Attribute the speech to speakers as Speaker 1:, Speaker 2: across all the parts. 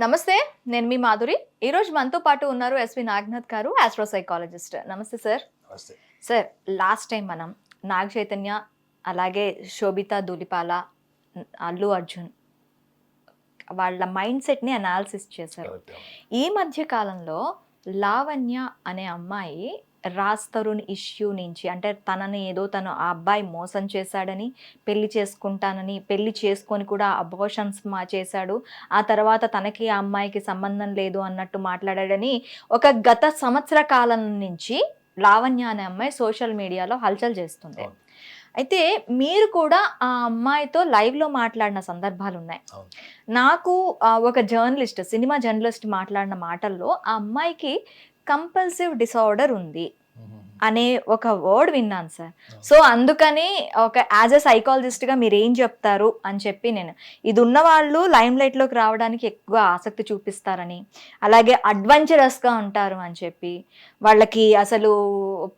Speaker 1: నమస్తే నేను మీ మాధురి. ఈరోజు మనతో పాటు ఉన్నారు ఎస్వి నాగనాథ్ గారు astro psychologist namaste sir. Sir last time మనం నాగ చైతన్య అలాగే శోభిత ధూలిపాల అల్లు అర్జున్ వాళ్ళ మైండ్ సెట్ని అనాలిసిస్ చేశారు. ఈ మధ్య కాలంలో లావణ్య అనే అమ్మాయి రాజ్ తరుణ్ ఇష్యూ నుంచి అంటే తనని ఏదో తను ఆ అబ్బాయి మోసం చేశాడని పెళ్ళి చేసుకుంటానని పెళ్ళి చేసుకొని కూడా అబోషన్స్ మా చేశాడు ఆ తర్వాత తనకి ఆ అమ్మాయికి సంబంధం లేదు అన్నట్టు మాట్లాడాడని ఒక గత సంవత్సర కాలం నుంచి లావణ్య అనే అమ్మాయి సోషల్ మీడియాలో హల్చల్ చేస్తుంది. అయితే మీరు కూడా ఆ అమ్మాయితో లైవ్లో మాట్లాడిన సందర్భాలు ఉన్నాయి. నాకు ఒక జర్నలిస్ట్ సినిమా జర్నలిస్ట్ మాట్లాడిన మాటల్లో ఆ అమ్మాయికి కంపల్సివ్ డిసార్డర్ ఉంది. అనే ఒక వర్డ్ విన్నాను సార్. సో అందుకని ఒక యాజ్ ఎ సైకాలజిస్ట్గా మీరు ఏం చెప్తారు అని చెప్పి నేను ఇది ఉన్న వాళ్ళు లైమ్ లైట్లోకి రావడానికి ఎక్కువ ఆసక్తి చూపిస్తారని అలాగే అడ్వెంచరస్గా ఉంటారు అని చెప్పి వాళ్ళకి అసలు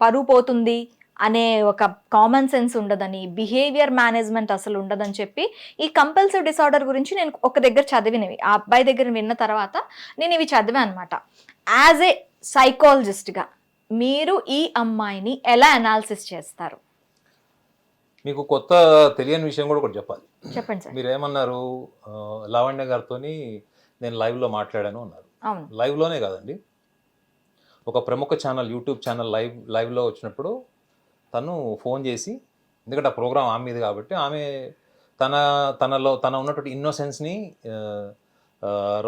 Speaker 1: పరువు పోతుంది అనే ఒక కామన్ సెన్స్ ఉండదని బిహేవియర్ మేనేజ్మెంట్ అసలు ఉండదని చెప్పి ఈ కంపల్సివ్ డిసార్డర్ గురించి నేను ఒక దగ్గర చదివినవి. ఆ అబ్బాయి దగ్గర విన్న తర్వాత నేను ఇవి చదివాను అనమాట యాజ్ ఏ సైకాలజిస్ట్గా మీరు ఈ అమ్మాయిని ఎలా అనాలిసిస్ చేస్తారు?
Speaker 2: మీకు కొత్త తెలియని విషయం కూడా ఒకటి చెప్పాలి.
Speaker 1: చెప్పండి సార్.
Speaker 2: మీరు ఏమన్నారు లావణ్య గారితో నేను లైవ్లో మాట్లాడాను అన్నారు. లైవ్లోనే కాదండి. ఒక ప్రముఖ ఛానల్ యూట్యూబ్ ఛానల్ లైవ్ లైవ్లో వచ్చినప్పుడు తను ఫోన్ చేసి ఎందుకంటే ఆ ప్రోగ్రామ్ ఆమె మీద కాబట్టి ఆమె తన తనలో తన ఉన్నటువంటి ఇన్నోసెన్స్ని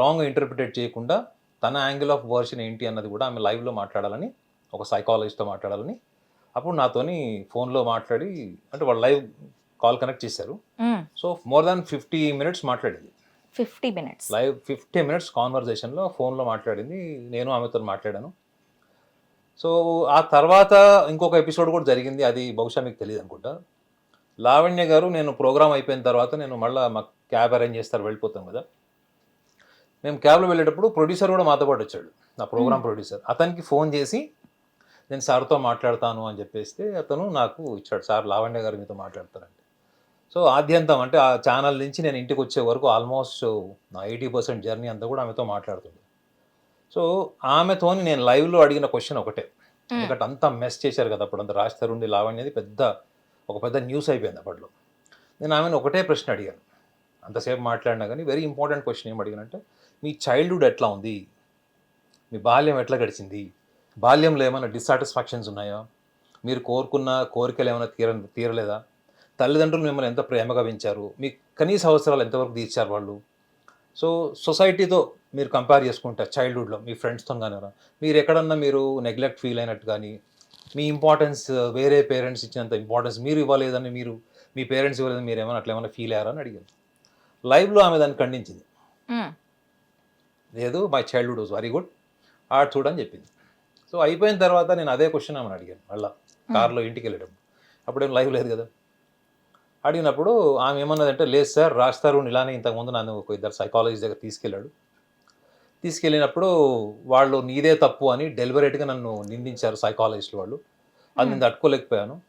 Speaker 2: రాంగ్ ఇంటర్ప్రిటేట్ చేయకుండా తన యాంగిల్ ఆఫ్ వర్షన్ ఏంటి అన్నది కూడా ఆమె లైవ్లో మాట్లాడాలని ఒక సైకాలజిస్ట్తో మాట్లాడాలని అప్పుడు నాతోని ఫోన్లో మాట్లాడి అంటే వాళ్ళు లైవ్ కాల్ కనెక్ట్ చేశారు. So more than fifty minutes మాట్లాడింది.
Speaker 1: Fifty minutes.
Speaker 2: Live fifty minutes కాన్వర్జేషన్లో ఫోన్లో మాట్లాడింది నేను ఆమెతో మాట్లాడాను. సో ఆ తర్వాత ఇంకొక ఎపిసోడ్ కూడా జరిగింది అది బహుశా మీకు తెలియదు అనుకుంటా. లావణ్య గారు నేను ప్రోగ్రామ్ అయిపోయిన తర్వాత నేను మళ్ళీ మా క్యాబ్ అరేంజ్ చేస్తారు వెళ్ళిపోతాం కదా. మేము క్యాబ్లో వెళ్ళేటప్పుడు ప్రొడ్యూసర్ కూడా మాతో పాటు వచ్చాడు. నా ప్రోగ్రామ్ ప్రొడ్యూసర్. అతనికి ఫోన్ చేసి నేను సార్తో మాట్లాడతాను అని చెప్పేస్తే అతను నాకు ఇచ్చాడు. సార్ లావణ్య గారు మీతో మాట్లాడతారంటే సో ఆద్యంతం అంటే ఆ ఛానల్ నుంచి నేను ఇంటికి వచ్చే వరకు ఆల్మోస్ట్ నా ఎయిటీ పర్సెంట్ జర్నీ అంతా కూడా ఆమెతో మాట్లాడుతుంది. సో ఆమెతోని నేను లైవ్లో అడిగిన క్వశ్చన్ ఒకటే. ఎందుకంటే అంతా మెస్ చేశారు కదా అప్పుడు అంత రాజ్ తరుణ్ లావణ్యది పెద్ద ఒక పెద్ద న్యూస్ అయిపోయింది అప్పట్లో. నేను ఆమెను ఒకటే ప్రశ్న అడిగాను. అంతసేపు మాట్లాడినా కానీ వెరీ ఇంపార్టెంట్ క్వశ్చన్ ఏం అడిగానంటే మీ చైల్డ్హుడ్ ఎట్లా ఉంది? మీ బాల్యం ఎట్లా గడిచింది? బాల్యంలో ఏమైనా డిస్సాటిస్ఫాక్షన్స్ ఉన్నాయా? మీరు కోరుకున్న కోరికలు ఏమైనా తీర తీరలేదా? తల్లిదండ్రులు మిమ్మల్ని ఎంత ప్రేమగా పెంచారు? మీ కనీస అవసరాలు ఎంతవరకు తీర్చారు వాళ్ళు? సో సొసైటీతో మీరు కంపేర్ చేసుకుంటారు చైల్డ్హుడ్లో మీ ఫ్రెండ్స్తో కానీ మీరు ఎక్కడన్నా మీరు నెగ్లెక్ట్ ఫీల్ అయినట్టు కానీ మీ ఇంపార్టెన్స్ వేరే పేరెంట్స్ ఇచ్చినంత ఇంపార్టెన్స్ మీరు ఇవ్వలేదని మీరు మీ పేరెంట్స్ ఇవ్వలేదని మీరు ఏమైనా అట్లా ఏమైనా ఫీల్ అయ్యారని అడిగారు. లైవ్లో ఆమె దాన్ని ఖండించింది. లేదు my childhood was very good ఆడ చూడని చెప్పింది. సో అయిపోయిన తర్వాత నేను అదే క్వశ్చన్ ఆమెను అడిగాను మళ్ళీ కార్లో ఇంటికి వెళ్ళేటప్పుడు. అప్పుడేం లైవ్ లేదు కదా. అడిగినప్పుడు ఆమె ఏమన్నదంటే లేదు సార్ రాస్తారు ఇలానే ఇంతకుముందు నన్ను ఒక ఇద్దరు సైకాలజీ దగ్గర తీసుకెళ్ళాడు. తీసుకెళ్ళినప్పుడు వాళ్ళు నీదే తప్పు అని డెలిబరేట్గా నన్ను నిందించారు సైకాలజిస్ట్ వాళ్ళు. అది నేను తట్టుకోలేకపోయాను.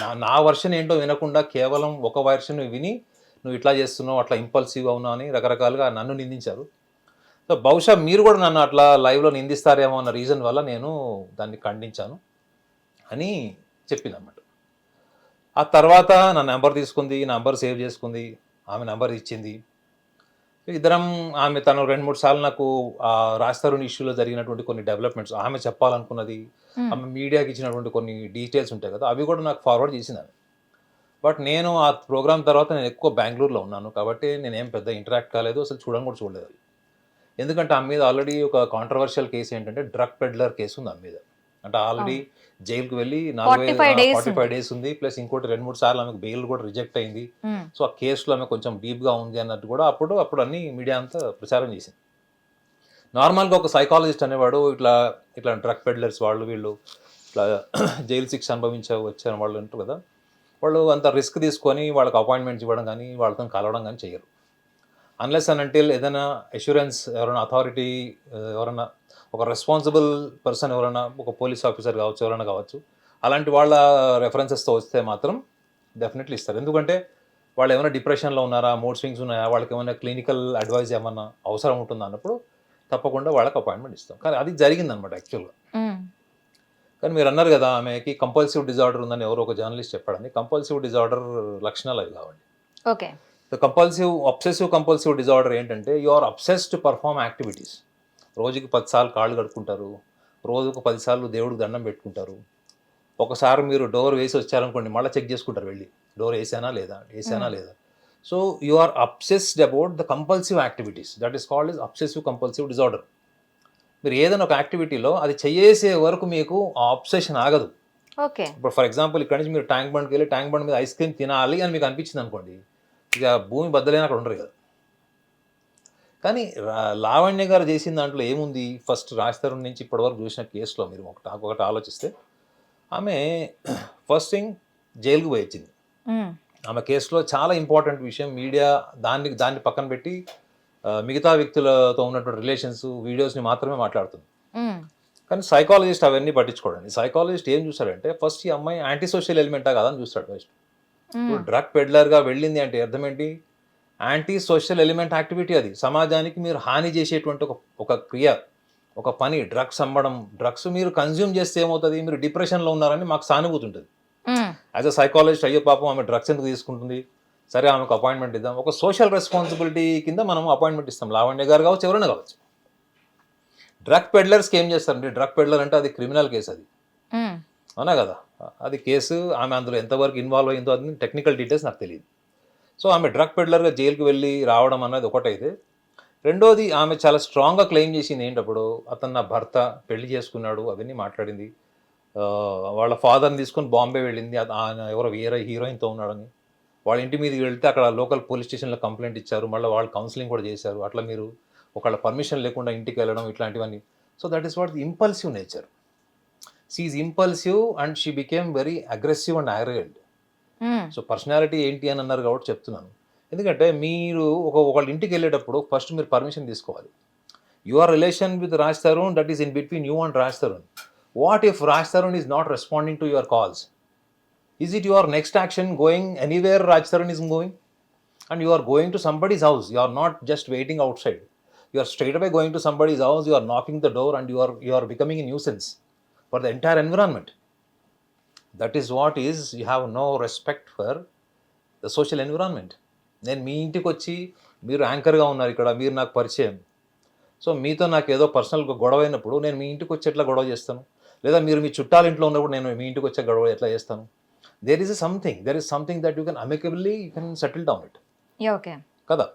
Speaker 2: నా నా వర్షన్ ఏంటో వినకుండా కేవలం ఒక వర్షన్ విని నువ్వు ఇట్లా చేస్తున్నావు అట్లా ఇంపల్సివ్ అవునా అని రకరకాలుగా నన్ను నిందించారు. సో బహుశా మీరు కూడా నన్ను అట్లా లైవ్లో నిందిస్తారేమో అన్న రీజన్ వల్ల నేను దాన్ని ఖండించాను అని చెప్పింది అన్నమాట ఆ తర్వాత నా నెంబర్ తీసుకుంది నెంబర్ సేవ్ చేసుకుంది ఆమె నెంబర్ ఇచ్చింది. ఇద్దరం ఆమె తను రెండు మూడు సార్లు నాకు ఆ రాస్తారుని ఇష్యూలో జరిగినటువంటి కొన్ని డెవలప్మెంట్స్ ఆమె చెప్పాలనుకున్నది ఆమె మీడియాకి ఇచ్చినటువంటి కొన్ని డీటెయిల్స్ ఉంటాయి కదా అవి కూడా నాకు ఫార్వర్డ్ చేసింది ఆమె. బట్ నేను ఆ ప్రోగ్రామ్ తర్వాత నేను ఎక్కువ బెంగళూరులో ఉన్నాను కాబట్టి నేనేం పెద్ద ఇంటరాక్ట్ కాలేదు అసలు చూడడం కూడా చూడలేదు. ఎందుకంటే ఆమె మీద ఆల్రెడీ ఒక కాంట్రవర్షియల్ కేసు ఏంటంటే డ్రగ్ పెడ్లర్ కేసు ఉంది ఆమె మీద. అంటే ఆల్రెడీ జైలుకి వెళ్ళి నలభై
Speaker 1: 45 days
Speaker 2: ఫార్టీ ఫైవ్ డేస్ ఉంది ప్లస్ ఇంకోటి రెండు మూడు సార్లు ఆమెకు బెయిల్ కూడా రిజెక్ట్ అయింది. సో ఆ కేసులో ఆమె కొంచెం డీప్గా ఉంది అన్నట్టు కూడా అప్పుడు అప్పుడు అన్ని మీడియా అంతా ప్రచారం చేసింది. నార్మల్గా ఒక సైకాలజిస్ట్ అనేవాడు ఇట్లా ఇట్లా డ్రగ్ పెడ్లర్స్ వాళ్ళు వీళ్ళు ఇట్లా జైలు శిక్ష అనుభవించే వచ్చిన వాళ్ళు ఉంటారు కదా. వాళ్ళు అంత రిస్క్ తీసుకొని వాళ్ళకి అపాయింట్మెంట్స్ ఇవ్వడం కానీ వాళ్ళతో కలవడం కానీ చేయరు. అన్లెస్ అండ్ అంటిల్ ఏదైనా అష్యూరెన్స్ ఎవరైనా అథారిటీ ఎవరైనా ఒక రెస్పాన్సిబుల్ పర్సన్ ఎవరైనా ఒక పోలీస్ ఆఫీసర్ కావచ్చు ఎవరైనా కావచ్చు అలాంటి వాళ్ళ రెఫరెన్సెస్తో వస్తే మాత్రం డెఫినెట్లీ ఇస్తారు. ఎందుకంటే వాళ్ళు ఏమైనా డిప్రెషన్లో ఉన్నారా మూడ్ స్వింగ్స్ ఉన్నాయా వాళ్ళకి ఏమైనా క్లినికల్ అడ్వైస్ ఏమన్నా అవసరం ఉంటుందా అన్నప్పుడు తప్పకుండా వాళ్ళకి అపాయింట్మెంట్ ఇస్తాం. కానీ అది జరిగిందనమాట యాక్చువల్గా కానీ మీరు అన్నారు కదా ఆమెకి కంపల్సివ్ డిజార్డర్ ఉందని ఎవరో ఒక జర్నలిస్ట్ చెప్పాడని కంపల్సివ్ డిజార్డర్ లక్షణాలు అవి కావండి.
Speaker 1: Okay.
Speaker 2: The compulsive obsessive compulsive disorder ఏంటంటే you are obsess to perform activities రోజుకి పదిసార్లు కాళ్ళు కడుక్కుంటారు. రోజుకు పదిసార్లు దేవుడికి దండం పెట్టుకుంటారు. ఒకసారి మీరు డోర్ వేసి వచ్చారనుకోండి మళ్ళీ చెక్ చేసుకుంటారు వెళ్ళి. డోర్ వేసానా లేదా? వేసానా
Speaker 1: Hmm.
Speaker 2: లేదా? So you are obsessed about the compulsive activities that is called is obsessive compulsive disorder మీరు ఏదైనా ఒక యాక్టివిటీలో అది చేసే వరకు మీకు ఆ అబ్సెషన్ ఆగదు.
Speaker 1: ఓకే
Speaker 2: ఇప్పుడు ఫర్ ఎగ్జాంపుల్ ఇక్కడ నుంచి మీరు ట్యాంక్ బండ్కి వెళ్ళి ట్యాంక్ బండ్ మీద ఐస్ క్రీమ్ తినాలి అని మీకు అనిపించింది అనుకోండి ఇక భూమి బద్దలైన అక్కడ ఉండరు కదా. కానీ లావణ్య గారు చేసిన దాంట్లో ఏముంది? ఫస్ట్ రాజ్తరుణ్ నుంచి ఇప్పటివరకు చూసిన కేసులో మీరు ఒకటి ఒకటి ఆలోచిస్తే ఆమె ఫస్ట్ థింగ్ జైలుకు పోయి వచ్చింది
Speaker 1: ఉమ్,
Speaker 2: ఆమె కేసులో చాలా ఇంపార్టెంట్ విషయం మీడియా దాన్ని దాన్ని పక్కన పెట్టి మిగతా వ్యక్తులతో ఉన్నటువంటి రిలేషన్స్ వీడియోస్ని మాత్రమే మాట్లాడుతుంది. కానీ సైకాలజిస్ట్ అవన్నీ పట్టించుకోడండి. సైకాలజిస్ట్ ఏం చూస్తాడంటే ఫస్ట్ ఈ అమ్మాయి యాంటీ సోషల్ ఎలిమెంటా కాదని చూస్తాడు ఫస్ట్. డ్రగ్ పెడ్లర్గా వెళ్ళింది అంటే అర్థం ఏంటి? యాంటీ సోషల్ ఎలిమెంట్ యాక్టివిటీ అది. సమాజానికి మీరు హాని చేసేటువంటి ఒక ఒక క్రియ ఒక పని డ్రగ్స్ అమ్మడం డ్రగ్స్ మీరు కన్జ్యూమ్ చేస్తే ఏమవుతుంది? మీరు డిప్రెషన్లో ఉన్నారని మాకు సానుభూతి ఉంటుంది యాజ్ అ సైకాలజిస్ట్ అయ్యో పాపం ఆమె డ్రగ్స్ ఎందుకు తీసుకుంటుంది? సరే ఆమెకు అపాయింట్మెంట్ ఇద్దాం. ఒక సోషల్ రెస్పాన్సిబిలిటీ కింద మనం అపాయింట్మెంట్ ఇస్తాం. లావణ్య గారు కావచ్చు ఎవరైనా కావచ్చు. డ్రగ్ పెడ్లర్స్కి ఏం చేస్తారండి డ్రగ్ పెడ్లర్ అంటే అది క్రిమినల్ కేసు అది. అవునా కదా? అది కేసు ఆమె అందులో ఎంతవరకు ఇన్వాల్వ్ అయిందో అది టెక్నికల్ డీటెయిల్స్ నాకు తెలియదు. సో ఆమె డ్రగ్ పెడ్లర్గా జైలుకి వెళ్ళి రావడం అనేది ఒకటైతే. రెండోది ఆమె చాలా స్ట్రాంగ్గా క్లెయిమ్ చేసింది ఏంటప్పుడు అతను నా భర్త పెళ్ళి చేసుకున్నాడు అవన్నీ మాట్లాడింది. వాళ్ళ ఫాదర్ని తీసుకొని బాంబే వెళ్ళింది ఆయన ఎవరో వేరే హీరోయిన్తో ఉన్నాడని. వాళ్ళ ఇంటి మీదకి వెళ్తే అక్కడ లోకల్ పోలీస్ స్టేషన్లో కంప్లైంట్ ఇచ్చారు మళ్ళీ వాళ్ళు కౌన్సిలింగ్ కూడా చేశారు. అట్లా మీరు ఒకళ్ళ పర్మిషన్ లేకుండా ఇంటికి వెళ్ళడం ఇట్లాంటివన్నీ. So that is what the impulsive nature she's impulsive and she became very aggressive and
Speaker 1: um,
Speaker 2: so personality ఏంటి అని అన్నారు కాబట్టి చెప్తున్నాను. ఎందుకంటే మీరు ఒక ఒకళ్ళ ఇంటికి వెళ్ళేటప్పుడు ఫస్ట్ మీరు పర్మిషన్ తీసుకోవాలి. Your relation with Raj Tarun that is in between you and Raj Tarun what if Raj Tarun is not responding to your calls is it your next action going anywhere Raj Tarun is going and you are going to somebody's house you are not just waiting outside you are straight away going to somebody's house you are knocking the door and you are you are becoming in nuisance for the entire environment that is what is you have no respect for the social environment నేను మీ ఇంటికి వచ్చి మీరు యాంకర్గా ఉన్నారు ఇక్కడ మీరు నాకు పరిచయం. సో మీతో నాకు ఏదో పర్సనల్గా గొడవ అయినప్పుడు నేను మీ ఇంటికి వచ్చి ఎట్లా గొడవ చేస్తాను? లేదా మీరు మీ చుట్టాల ఇంట్లో ఉన్నప్పుడు నేను మీ ఇంటికి వచ్చే గొడవ ఎట్లా చేస్తాను? There is something there is something that you can amicably you can settle down it
Speaker 1: okay
Speaker 2: కదా?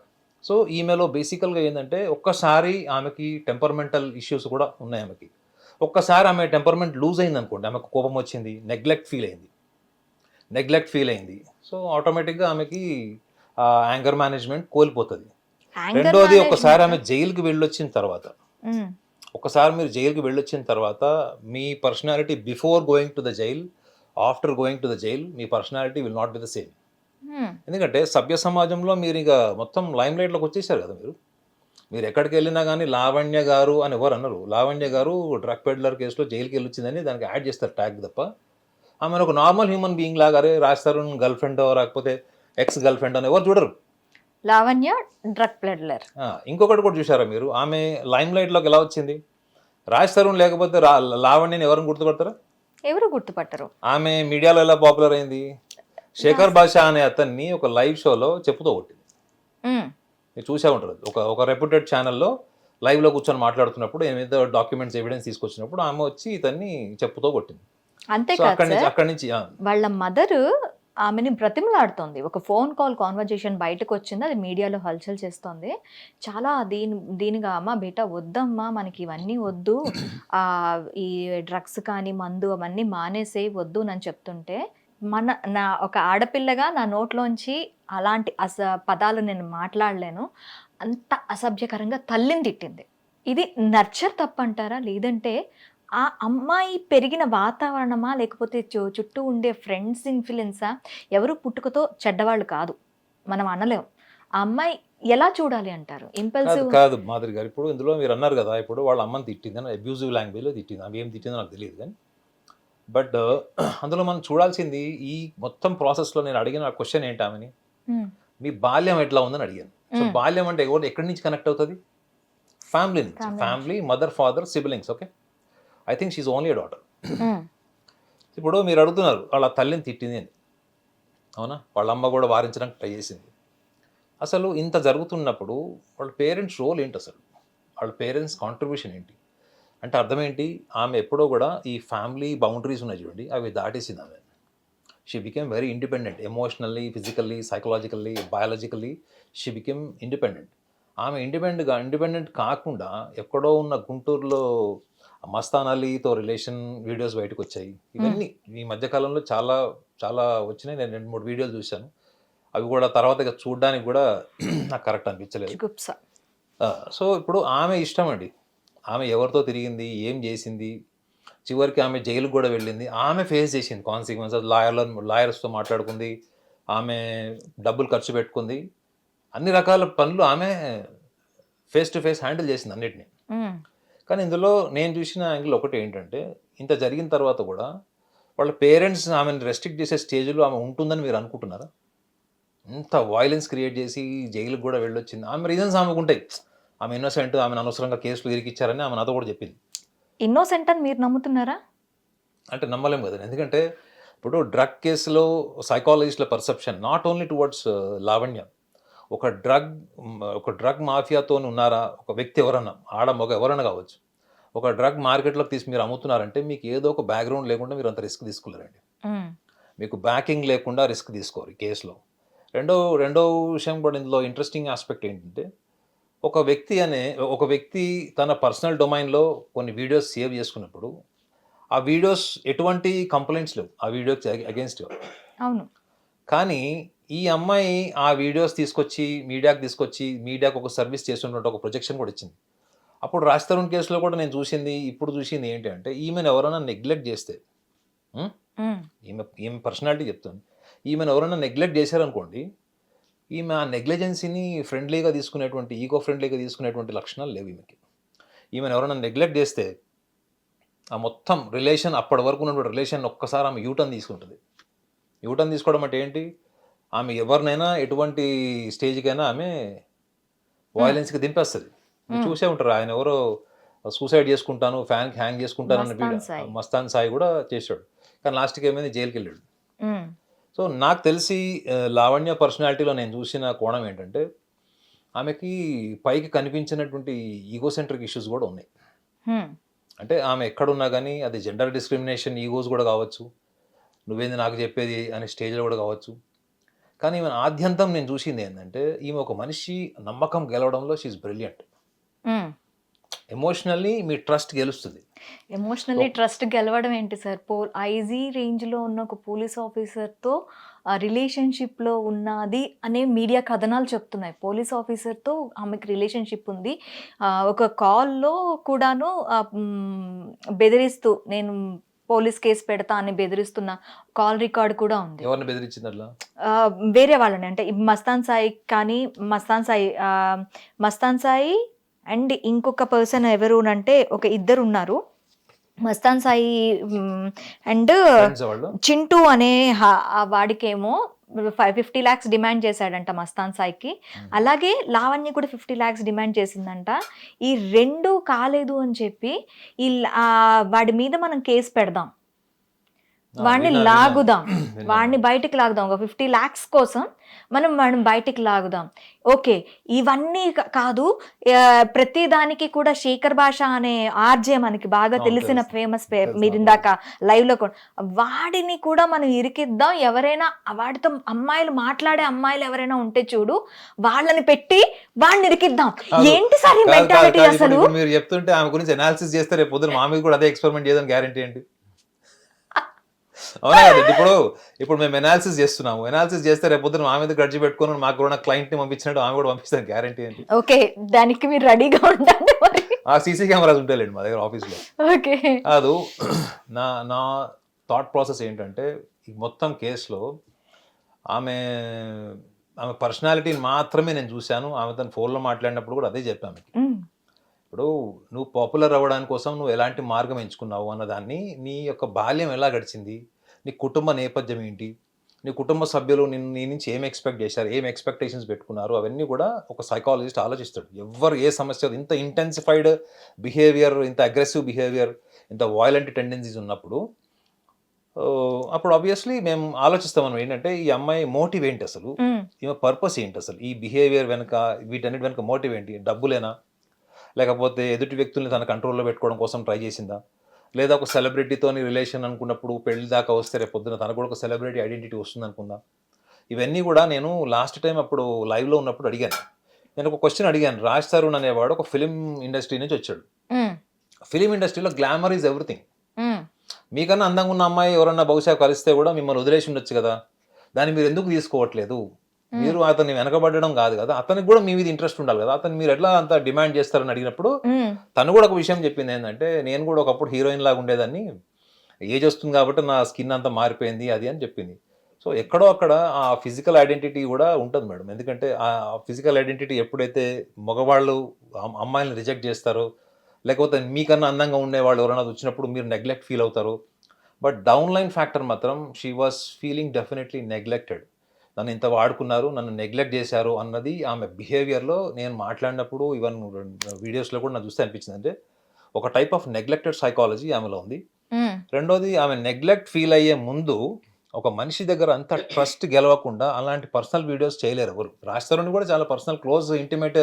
Speaker 2: సో ఈమెలో బేసికల్గా ఏంటంటే ఒక్కసారి ఆమెకి టెంపర్మెంటల్ ఇష్యూస్ కూడా ఉన్నాయి ఆమెకి. ఒక్కసారి ఆమె టెంపర్మెంట్ లూజ్ అయింది అనుకోండి ఆమెకు కోపం వచ్చింది నెగ్లెక్ట్ ఫీల్ అయింది. నెగ్లెక్ట్ ఫీల్ అయింది. సో ఆటోమేటిక్గా ఆమెకి యాంగర్ మేనేజ్మెంట్ కోల్పోతుంది. రెండోది ఒకసారి ఆమె. జైలుకి వెళ్ళొచ్చిన తర్వాత. ఒకసారి మీరు జైలుకి వెళ్ళొచ్చిన తర్వాత మీ personality before going to the jail after going to the jail me personality will not be the same. ఎందుకంటే సభ్య సమాజంలో మీరు ఇక మొత్తం లైమ్ లైట్లోకి వచ్చేసారు కదా మీరు. మీరు ఎక్కడికి వెళ్ళినా కానీ లావణ్య గారు అని ఎవరు అన్నారు. లావణ్య గారు డ్రగ్ పెడ్లర్ కేసులో జైలుకి వెళ్ళొచ్చిందని దానికి యాడ్ చేస్తారు ట్యాగ్ తప్ప. ఆమె ఒక నార్మల్ హ్యూమన్ బీయింగ్ లాగా అరే రాస్తారు గర్ల్ ఫ్రెండ్ లేకపోతే ఎక్స్ గర్ల్ ఫ్రెండ్ అని ఎవరు చూడరు.
Speaker 1: లావణ్య డ్రగ్ ప్లెడ్లర్
Speaker 2: ఆ, ఇంకొకటి కూడా చూసారా మీరు? ఆమె లైమ్ లైట్లోకి ఎలా వచ్చింది? రాజ్ తరుణ్ లేకపోతే లావణ్యని ఎవరిని గుర్తుపడతారా?
Speaker 1: ఎవరు గుర్తుపట్టరు.
Speaker 2: ఆమె మీడియాలో ఎలా పాపులర్ అయింది? శేఖర్ బాషా అనే అతన్ని ఒక లైవ్ షోలో చెప్పుతూ కొట్టింది. మీరు చూసే ఉంటారు. ఒక ఒక రెప్యూటెడ్ ఛానల్లో లైవ్లో కూర్చొని మాట్లాడుతున్నప్పుడు ఏమైతే డాక్యుమెంట్స్ ఎవిడెన్స్ తీసుకొచ్చినప్పుడు ఆమె వచ్చి ఇతన్ని చెప్పుతో కొట్టింది.
Speaker 1: అంతేకాదు
Speaker 2: అక్కడి నుంచి అక్కడి
Speaker 1: వాళ్ళ మదర్ ఆమెని బ్రతిమలాడుతోంది. ఒక ఫోన్ కాల్ కాన్వర్జేషన్ బయటకు వచ్చింది. అది మీడియాలో హల్చల్ చేస్తోంది. చాలా దీని దీనిగా అమ్మ బేటా వద్దమ్మా మనకి ఇవన్నీ వద్దు. ఆ ఈ డ్రగ్స్ కానీ మందు అవన్నీ మానేసేయి వద్దు అని చెప్తుంటే మన నా ఒక ఆడపిల్లగా నా నోట్లోంచి అలాంటి అస పదాలు నేను మాట్లాడలేను. అంత అసభ్యకరంగా తల్లిని తిట్టింది. ఇది నర్చర్ తప్పంటారా? లేదంటే ఆ అమ్మాయి పెరిగిన వాతావరణమా? లేకపోతే చుట్టూ ఉండే ఫ్రెండ్స్ ఇన్ఫ్లుయెన్సా? ఎవరు పుట్టుకతో చెడ్డవాళ్ళు కాదు. మనం అనలేం. ఆ అమ్మాయి ఎలా చూడాలి అంటారు? ఇంపల్సివ్
Speaker 2: కాదు మాదిరి గారు. ఇప్పుడు ఇందులో మీరు అన్నారు కదా ఇప్పుడు వాళ్ళ అమ్మని తిట్టింది అని అబ్యూజివ్ లాంగ్వేజ్లో తిట్టింది. అవి ఏం తిట్టిందో నాకు తెలియదు కానీ. బట్ అందులో మనం చూడాల్సింది ఈ మొత్తం ప్రాసెస్లో నేను అడిగిన క్వశ్చన్ ఏంటి ఆమెని? మీ బాల్యం ఎట్లా ఉందని అడిగాను. So
Speaker 1: Hmm.
Speaker 2: బాల్యం అంటే ఎవరు ఎక్కడి నుంచి కనెక్ట్ అవుతుంది? ఫ్యామిలీ నుంచి. Family mother father siblings okay I think she's only daughter ఇప్పుడు మీరు అడుగుతున్నారు వాళ్ళ తల్లిని తిట్టింది అని. అవునా? వాళ్ళ అమ్మ కూడా వారించడానికి ట్రై చేసింది. అసలు ఇంత జరుగుతున్నప్పుడు వాళ్ళ పేరెంట్స్ రోల్ ఏంటి అసలు? వాళ్ళ పేరెంట్స్ కాంట్రిబ్యూషన్ ఏంటి? అంటే అర్థం ఏంటి? ఆమె ఎప్పుడో కూడా ఈ ఫ్యామిలీ బౌండరీస్ ఉన్నాయి చూడండి అవి దాటేసింది ఆమె. She became very independent emotionally physically psychologically biologically she became independent ఆమె ఇండిపెండెంట్గా ఇండిపెండెంట్ కాకుండా ఎక్కడో ఉన్న గుంటూరులో మస్తాన్ అలీతో రిలేషన్ వీడియోస్ బయటకు వచ్చాయి. ఇవన్నీ ఈ మధ్యకాలంలో చాలా చాలా వచ్చినాయి. నేను రెండు మూడు వీడియోలు చూశాను. అవి కూడా తర్వాత ఇక చూడడానికి కూడా నాకు కరెక్ట్ అనిపించలేదు. సో ఇప్పుడు ఆమె ఇష్టం అండి. ఆమె ఎవరితో తిరిగింది ఏం చేసింది చివరికి ఆమె జైలుకు కూడా వెళ్ళింది. ఆమె ఫేస్ చేసింది కాన్సిక్వెన్సెస్ లాయర్ల లాయర్స్తో మాట్లాడుకుంది. ఆమె డబ్బులు ఖర్చు పెట్టుకుంది. అన్ని రకాల పనులు ఆమె ఫేస్ టు ఫేస్ హ్యాండిల్ చేసింది అన్నిటిని. కానీ ఇందులో నేను చూసిన యాంగిల్ ఒకటి ఏంటంటే ఇంత జరిగిన తర్వాత కూడా వాళ్ళ పేరెంట్స్ ఆమెను రెస్ట్రిక్ట్ చేసే స్టేజ్లో ఆమె ఉంటుందని మీరు అనుకుంటున్నారా? ఇంత వాయిలెన్స్ క్రియేట్ చేసి జైలుకి కూడా వెళ్ళొచ్చింది. ఆమె రీజన్స్ ఆమెకు ఉంటాయి. ఆమె ఇన్నోసెంట్ ఆమెను అనవసరంగా కేసులు ఇరికిచ్చారని ఆమె నాతో కూడా చెప్పింది.
Speaker 1: ఇన్నోసెంట్ అని మీరు నమ్ముతున్నారా?
Speaker 2: అంటే నమ్మలేం కదా. ఎందుకంటే ఇప్పుడు డ్రగ్ కేసులో సైకాలజిస్ట్ల perception not only towards Lavanya ఒక డ్రగ్ ఒక డ్రగ్ మాఫియాతో ఉన్నారా ఒక వ్యక్తి ఎవరన్నా ఆడ మగ ఎవరన్నా కావచ్చు ఒక డ్రగ్ మార్కెట్లోకి తీసి మీరు అమ్ముతున్నారంటే మీకు ఏదో ఒక బ్యాక్గ్రౌండ్ లేకుండా మీరు అంత రిస్క్ తీసుకోలేరండి మీకు బ్యాకింగ్ లేకుండా రిస్క్ తీసుకోరు ఈ కేసులో. రెండో రెండో విషయం కూడా ఇందులో ఇంట్రెస్టింగ్ ఆస్పెక్ట్ ఏంటంటే ఒక వ్యక్తి అనే ఒక వ్యక్తి తన పర్సనల్ డొమైన్లో కొన్ని వీడియోస్ సేవ్ చేసుకున్నప్పుడు ఆ వీడియోస్ ఎటువంటి కంప్లైంట్స్ లేవు. ఆ వీడియోకి అగేన్స్ట్
Speaker 1: అవును.
Speaker 2: కానీ ఈ అమ్మాయి ఆ వీడియోస్ తీసుకొచ్చి మీడియాకి తీసుకొచ్చి మీడియాకి ఒక సర్వీస్ చేస్తున్నట్టు ఒక ప్రొజెక్షన్ కూడా ఇచ్చింది. అప్పుడు రాజ్ తరుణ్ కేసులో కూడా నేను చూసింది ఇప్పుడు చూసింది ఏంటి అంటే ఈమెను ఎవరైనా నెగ్లెక్ట్ చేస్తే ఈమె ఈమె పర్సనాలిటీ చెప్తాను ఈమెను ఎవరైనా నెగ్లెక్ట్ చేశారనుకోండి ఈమె ఆ నెగ్లిజెన్సీని ఫ్రెండ్లీగా తీసుకునేటువంటి ఈగో ఫ్రెండ్లీగా తీసుకునేటువంటి లక్షణాలు లేవు ఈమెకి. ఈమెను ఎవరైనా నెగ్లెక్ట్ చేస్తే ఆ మొత్తం రిలేషన్ అప్పటి వరకు ఉన్నటువంటి రిలేషన్ ఒక్కసారి ఆమె యూటర్న్ తీసుకుంటుంది. యూటర్న్ తీసుకోవడం అంటే ఏంటి? ఆమె ఎవరినైనా ఎటువంటి స్టేజ్కైనా ఆమె వాయిలెన్స్కి దింపేస్తుంది. చూసే ఉంటారు. ఆయన ఎవరో సూసైడ్ చేసుకుంటాను ఫ్యాన్కి హ్యాంగ్ చేసుకుంటాను అన్న
Speaker 1: మస్తాన్ సాయి.
Speaker 2: కూడా చేశాడు కానీ లాస్ట్కి ఏమైంది? జైలుకి వెళ్ళాడు సో నాకు తెలిసి లావణ్య పర్సనాలిటీలో నేను చూసిన కోణం ఏంటంటే ఆమెకి పైకి కనిపించినటువంటి ఈగోసెంట్రిక్ ఇష్యూస్ కూడా ఉన్నాయి. అంటే ఆమె ఎక్కడున్నా కానీ అది జెండర్ డిస్క్రిమినేషన్ ఈగోస్ కూడా కావచ్చు నువ్వేంది నాకు చెప్పేది అనే స్టేజ్లో కూడా కావచ్చు. కానీ ఈమె ఆద్యంతం నేను చూసింది ఏంటంటే ఈమె ఒక మనిషి నమ్మకం గెలవడంలో షీఈ్ బ్రిలియంట్. ఎమోషనల్లీ మీ ట్రస్ట్ గెలుస్తుంది.
Speaker 1: ఎమోషనల్లీ ట్రస్ట్ గెలవడం ఏంటి సార్? పో ఐజీ రేంజ్లో ఉన్న ఒక పోలీస్ ఆఫీసర్తో రిలేషన్షిప్లో ఉన్నది అనే మీడియా కథనాలు చెప్తున్నాయి. పోలీస్ ఆఫీసర్తో ఆమెకి రిలేషన్షిప్ ఉంది. ఒక కాల్లో కూడాను బెదిరిస్తూ నేను పోలీస్ కేసు పెడతా అని బెదిరిస్తున్న కాల్ రికార్డ్ కూడా ఉంది. వేరే వాళ్ళని. అంటే మస్తాన్ సాయి కానీ మస్తాన్ సాయి మస్తాన్ సాయి అండ్ ఇంకొక పర్సన్ ఎవరు అంటే ఒక ఇద్దరు ఉన్నారు. మస్తాన్ సాయి అండ్ చింటూ అనే వాడికేమో ఫైవ్ ఫిఫ్టీ ల్యాక్స్ డిమాండ్ చేశాడంట మస్తాన్ సాయికి. అలాగే లావణ్య కూడా ఫిఫ్టీ ల్యాక్స్ డిమాండ్ చేసిందంట. ఈ రెండు కాలేదు అని చెప్పి ఈ వాడి మీద మనం కేసు పెడదాం. వాడిని లాగుదాం. వాడిని బయటికి లాగుదాం. ఒక ఫిఫ్టీ ల్యాక్స్ కోసం మనం వాడిని బయటికి లాగుదాం. ఓకే ఇవన్నీ కాదు ప్రతి దానికి కూడా శేఖర్ భాష అనే ఆర్జే మనకి బాగా తెలిసిన
Speaker 2: తెలుసు.
Speaker 1: ఫేమస్ మీరు ఇందాక లైవ్లో కూడా వాడిని కూడా మనం ఇరికిద్దాం. ఎవరైనా వాడితో అమ్మాయిలు మాట్లాడే అమ్మాయిలు ఎవరైనా ఉంటే చూడు వాళ్ళని పెట్టి వాడిని ఇరికిద్దాం.
Speaker 2: కాదు,
Speaker 1: ఏంటి సార్ మెంటాలిటీ అసలు?
Speaker 2: మీరు చెప్తుంటే ఆమె గురించి అనాలిసిస్ చేస్తే రేపు పొద్దున మా మీద కూడా అదే ఎక్స్పెరిమెంట్ చేయదని గ్యారంటీ ఏంటి? అవునా? కదండి ఇప్పుడు ఇప్పుడు మేము ఎనాలిసిస్ చేస్తున్నాము. ఎనాలిసిస్ చేస్తే రేపు పొద్దున మా మీద గడ్జి పెట్టుకుని మాకు కూడా క్లయింట్ని పంపించినట్టు ఆమె కూడా పంపిస్తాను గ్యారంటీ ఏంటి
Speaker 1: ఓకే దానికి మీరు రెడీగా ఉండండి మరి.
Speaker 2: ఆ సీసీ కెమెరాస్ ఉంటాయండి మా దగ్గర ఆఫీస్లో
Speaker 1: ఓకే.
Speaker 2: కాదు నా నా థాట్ ప్రాసెస్ ఏంటంటే ఈ మొత్తం కేసులో ఆమె ఆమె పర్సనాలిటీని మాత్రమే నేను చూశాను. ఆమె తన ఫోన్లో మాట్లాడినప్పుడు కూడా అదే చెప్పాను
Speaker 1: ఉమ్,
Speaker 2: ఇప్పుడు నువ్వు పాపులర్ అవ్వడానికి కోసం నువ్వు ఎలాంటి మార్గం ఎంచుకున్నావు అన్నదాన్ని నీ యొక్క బాల్యం ఎలా గడిచింది? నీ కుటుంబ నేపథ్యం ఏంటి? నీ కుటుంబ సభ్యులు నిన్ను నీ నుంచి ఏం ఎక్స్పెక్ట్ చేశారు? ఏం ఎక్స్పెక్టేషన్స్ పెట్టుకున్నారు? అవన్నీ కూడా ఒక సైకాలజిస్ట్ ఆలోచిస్తాడు. ఎవరు ఏ సమస్య ఇంత ఇంటెన్సిఫైడ్ బిహేవియర్ ఇంత అగ్రెసివ్ బిహేవియర్ ఇంత వాయిలెంట్ టెండెన్సీస్ ఉన్నప్పుడు అప్పుడు ఆబ్వియస్లీ మేము ఆలోచిస్తాం మనం ఏంటంటే ఈ అమ్మాయి మోటివ్ ఏంటి అసలు? ఈమె పర్పస్ ఏంటి అసలు? ఈ బిహేవియర్ వెనుక వీటన్నిటి వెనుక మోటివ్ ఏంటి? డబ్బులేనా లేకపోతే ఎదుటి వ్యక్తుల్ని తన కంట్రోల్లో పెట్టుకోవడం కోసం ట్రై చేసిందా? లేదా ఒక సెలబ్రిటీతోని రిలేషన్ అనుకున్నప్పుడు పెళ్ళి దాకా వస్తే రేపు పొద్దున తనకు కూడా ఒక సెలబ్రిటీ ఐడెంటిటీ వస్తుంది అనుకుందా. ఇవన్నీ కూడా నేను లాస్ట్ టైం అప్పుడు లైవ్లో ఉన్నప్పుడు అడిగాను. నేను ఒక క్వశ్చన్ అడిగాను. రాజ్ తరుణ్ అనేవాడు ఒక ఫిలిం ఇండస్ట్రీ నుంచి వచ్చాడు. ఫిలిం ఇండస్ట్రీలో గ్లామర్ ఈజ్ ఎవ్రీథింగ్ మీకన్నా అందంగా ఉన్న అమ్మాయి ఎవరన్నా బహుశా కలిస్తే కూడా మిమ్మల్ని వదిలేసి ఉండొచ్చు కదా. దాన్ని మీరు ఎందుకు తీసుకోవట్లేదు? మీరు అతన్ని వెనకబడడం కాదు కదా అతనికి కూడా మీ మీద ఇంట్రెస్ట్ ఉండాలి కదా. అతను మీరు ఎట్లా అంత డిమాండ్ చేస్తారని అడిగినప్పుడు తను కూడా ఒక విషయం చెప్పింది ఏంటంటే నేను కూడా ఒకప్పుడు హీరోయిన్ లాగా ఉండేదాన్ని ఏజ్ వస్తుంది కాబట్టి నా స్కిన్ అంతా మారిపోయింది అది అని చెప్పింది. సో ఎక్కడో అక్కడ ఆ ఫిజికల్ ఐడెంటిటీ కూడా ఉంటుంది మేడం. ఎందుకంటే ఆ ఫిజికల్ ఐడెంటిటీ ఎప్పుడైతే మగవాళ్ళు అమ్- అమ్మాయిని రిజెక్ట్ చేస్తారో లేకపోతే మీకన్నా అందంగా ఉండేవాళ్ళు ఎవరైనా వచ్చినప్పుడు మీరు నెగ్లెక్ట్ ఫీల్ అవుతారు బట్ డౌన్ లైన్ ఫ్యాక్టర్ మాత్రం she was feeling definitely neglected నన్ను ఇంత వాడుకున్నారు నన్ను నెగ్లెక్ట్ చేశారు అన్నది ఆమె బిహేవియర్లో నేను మాట్లాడినప్పుడు ఈవెన్ వీడియోస్లో కూడా నాకు చూస్తే అనిపించింది. అంటే ఒక టైప్ ఆఫ్ నెగ్లెక్టెడ్ సైకాలజీ ఆమెలో ఉంది. రెండోది ఆమె నెగ్లెక్ట్ ఫీల్ అయ్యే ముందు ఒక మనిషి దగ్గర అంత ట్రస్ట్ గెలవకుండా అలాంటి పర్సనల్ వీడియోస్ చేయలేరు ఎవరు. రాస్తారని కూడా చాలా పర్సనల్ క్లోజ్ ఇంటిమేట్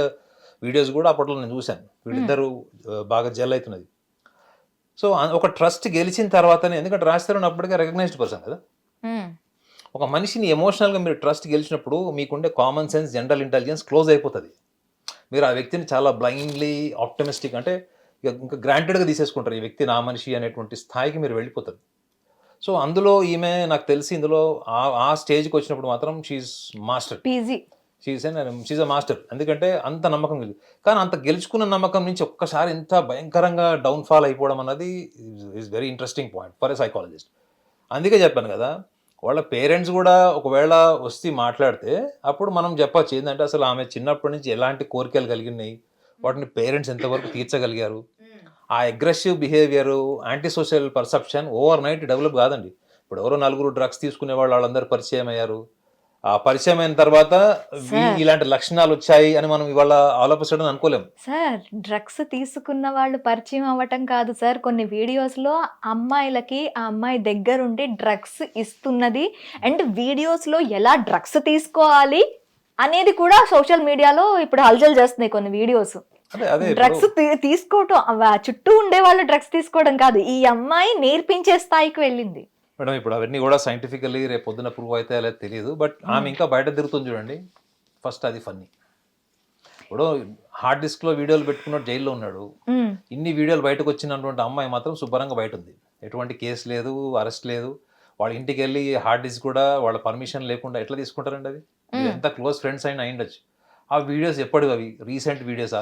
Speaker 2: వీడియోస్ కూడా అప్పట్లో నేను చూశాను. వీళ్ళిద్దరూ బాగా జెల్ అవుతున్నది. సో ఒక ట్రస్ట్ గెలిచిన తర్వాతనే ఎందుకంటే రాస్తారని అప్పటికే రికగ్నైజ్డ్ పర్సన్ కదా. ఒక మనిషిని ఎమోషనల్గా మీరు ట్రస్ట్ గెలిచినప్పుడు మీకుండే common sense general intelligence close అయిపోతుంది. మీరు ఆ వ్యక్తిని చాలా బ్లైండ్లీ ఆప్టమిస్టిక్ అంటే ఇక గ్రాంటెడ్గా తీసేసుకుంటారు. ఈ వ్యక్తి నా మనిషి అనేటువంటి స్థాయికి మీరు వెళ్ళిపోతారు. సో అందులో ఈమె నాకు తెలిసి ఇందులో ఆ ఆ స్టేజ్కి వచ్చినప్పుడు మాత్రం she's master
Speaker 1: PG
Speaker 2: she's she's a master ఎందుకంటే అంత నమ్మకం కలిగి కానీ అంత గెలుచుకున్న నమ్మకం నుంచి ఒక్కసారి ఎంత భయంకరంగా డౌన్ఫాల్ అయిపోవడం అన్నది is very interesting point for a psychologist అందుకే చెప్పాను కదా వాళ్ళ పేరెంట్స్ కూడా ఒకవేళ వస్తే మాట్లాడితే అప్పుడు మనం చెప్పచ్చు. ఏంటంటే అసలు ఆమె చిన్నప్పటి నుంచి ఎలాంటి కోరికలు కలిగినాయి? వాటిని పేరెంట్స్ ఎంతవరకు తీర్చగలిగారు? ఆ aggressive behaviour anti social perception overnight develop కాదండి. ఇప్పుడు ఎవరో నలుగురు డ్రగ్స్ తీసుకునే వాళ్ళు వాళ్ళందరూ పరిచయం అయ్యారు. ఆ పరిచయం అయిన తర్వాత. ఇలాంటి లక్షణాలు వచ్చాయి అని మనం ఇవాళ ఆలోచించడం అనుకోలేము
Speaker 1: సార్ డ్రగ్స్ తీసుకున్న వాళ్ళు పరిచయం అవ్వటం కాదు సార్. కొన్ని వీడియోస్లో అమ్మాయిలకి ఆ అమ్మాయి దగ్గరుండి డ్రగ్స్ ఇస్తున్నది. అండ్ వీడియోస్లో ఎలా డ్రగ్స్ తీసుకోవాలి అనేది కూడా సోషల్ మీడియాలో ఇప్పుడు హల్చల్ చేస్తున్నాయి కొన్ని వీడియోస్. డ్రగ్స్ తీసుకోవటం చుట్టూ ఉండే వాళ్ళు డ్రగ్స్ తీసుకోవడం కాదు. ఈ అమ్మాయి నేర్పించే స్థాయికి వెళ్ళింది.
Speaker 2: మేడం ఇప్పుడు అవన్నీ కూడా సైంటిఫికల్లీ రేపు పొద్దున ప్రూవ్ అయితే అలా తెలియదు బట్ ఆమె ఇంకా బయట తిరుగుతుంది చూడండి. ఫస్ట్ అది ఫన్నీ. ఇప్పుడు హార్డ్ డిస్క్లో వీడియోలు పెట్టుకున్నాడు జైల్లో ఉన్నాడు.
Speaker 1: ఉమ్,
Speaker 2: ఇన్ని వీడియోలు బయటకు వచ్చినటువంటి అమ్మాయి మాత్రం శుభ్రంగా బయట ఉంది. ఎటువంటి కేసు లేదు అరెస్ట్ లేదు. వాళ్ళ ఇంటికి వెళ్ళి హార్డ్ డిస్క్ కూడా వాళ్ళ పర్మిషన్ లేకుండా ఎట్లా తీసుకుంటారండి అది? మీరు ఎంత క్లోజ్ ఫ్రెండ్స్ అయినా అయిండొచ్చు ఆ వీడియోస్ ఎప్పటివి అవి? రీసెంట్ వీడియోసా?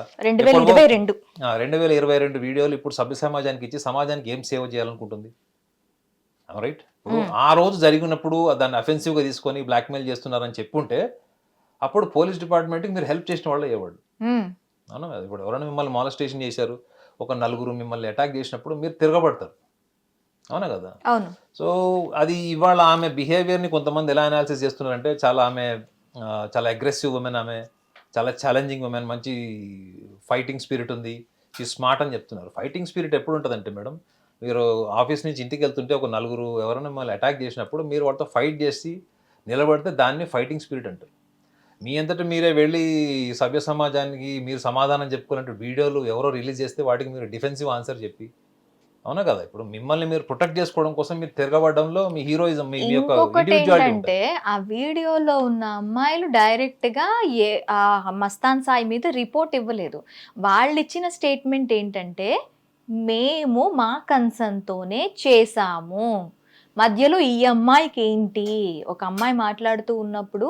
Speaker 1: రెండు వేల ఇరవై రెండు
Speaker 2: వీడియోలు ఇప్పుడు సభ్య సమాజానికి ఇచ్చి సమాజానికి ఏం సేవ చేయాలనుకుంటుంది? రైట్ ఆ రోజు జరిగినప్పుడు దాన్ని అఫెన్సివ్గా తీసుకొని బ్లాక్మెయిల్ చేస్తున్నారని చెప్పుంటే అప్పుడు పోలీస్ డిపార్ట్మెంట్కి మీరు హెల్ప్ చేసిన వాళ్ళు అయ్యేవాడు
Speaker 1: ఉమ్,
Speaker 2: అవునా? ఇప్పుడు ఎవరైనా మిమ్మల్ని మాలస్టేషన్ చేశారు ఒక నలుగురు మిమ్మల్ని అటాక్ చేసినప్పుడు మీరు తిరగబడతారు. అవునా కదా?
Speaker 1: అవును.
Speaker 2: సో అది ఇవాళ ఆమె బిహేవియర్ని కొంతమంది ఎలా అనాలిసిస్ చేస్తున్నారంటే చాలా ఆమె చాలా అగ్రెసివ్ ఉమెన్ ఆమె చాలా ఛాలెంజింగ్ ఉమెన్ మంచి ఫైటింగ్ స్పిరిట్ ఉంది. ఈ స్మార్ట్ అని చెప్తున్నారు. ఫైటింగ్ స్పిరిట్ ఎప్పుడు ఉంటుందంటే మేడం మీరు ఆఫీస్ నుంచి ఇంటికి వెళ్తుంటే ఒక నలుగురు ఎవరైనా మిమ్మల్ని అటాక్ చేసినప్పుడు మీరు వాళ్ళతో ఫైట్ చేసి నిలబడితే దాన్ని ఫైటింగ్ స్పిరిట్ అంటారు. మీ అంతటా మీరే వెళ్ళి సభ్య సమాజానికి మీరు సమాధానం చెప్పుకోవాలంటే వీడియోలు ఎవరో రిలీజ్ చేస్తే వాటికి మీరు డిఫెన్సివ్ ఆన్సర్ చెప్పి. అవునా కదా? ఇప్పుడు మిమ్మల్ని మీరు ప్రొటెక్ట్ చేసుకోవడం కోసం మీరు తిరగబడడంలో మీ హీరోయిజం మీ యొక్క
Speaker 1: ఏంటంటే ఆ వీడియోలో ఉన్న అమ్మాయిలు డైరెక్ట్గా ఏ మస్తాన్ సాయి మీద రిపోర్ట్ ఇవ్వలేదు. వాళ్ళు ఇచ్చిన స్టేట్మెంట్ ఏంటంటే మేము మా కన్సర్న్తోనే చేసాము మధ్యలో ఈ అమ్మాయికి ఏంటి ఒక అమ్మాయి మాట్లాడుతూ ఉన్నప్పుడు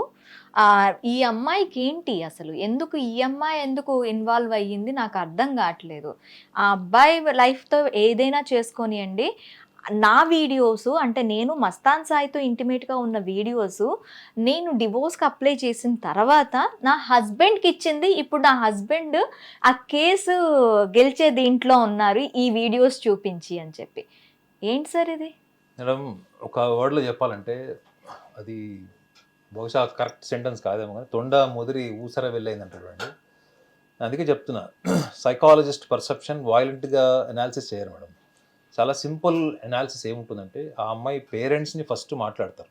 Speaker 1: ఈ అమ్మాయికి ఏంటి అసలు? ఎందుకు ఈ అమ్మాయి ఎందుకు ఇన్వాల్వ్ అయ్యింది? నాకు అర్థం కావట్లేదు. ఆ అబ్బాయి లైఫ్తో ఏదైనా చేసుకొనియండి నా వీడియోస్ అంటే నేను మస్తాన్ సాయితో ఇంటిమేట్గా ఉన్న వీడియోస్ నేను డివోర్స్కి అప్లై చేసిన తర్వాత నా హస్బెండ్కి ఇచ్చింది. ఇప్పుడు నా హస్బెండ్ ఆ కేసు గెలిచే దీంట్లో ఉన్నారు. ఈ వీడియోస్ చూపించి అని చెప్పి. ఏంటి సార్ ఇది?
Speaker 2: మేడం ఒక వర్డ్లో చెప్పాలంటే అది బహుశా కరెక్ట్ సెంటెన్స్ కాదేమో కానీ తొండ ముదిరి ఊసర వెళ్ళైంది అంటాడు అండి అందుకే చెప్తున్నా. సైకాలజిస్ట్ పర్సెప్షన్ వాయిలెంట్గా అనాలిసిస్ చేయరు మేడం. చాలా సింపుల్ అనాలిసిస్ ఏముంటుందంటే ఆ అమ్మాయి పేరెంట్స్ని ఫస్ట్ మాట్లాడతారు.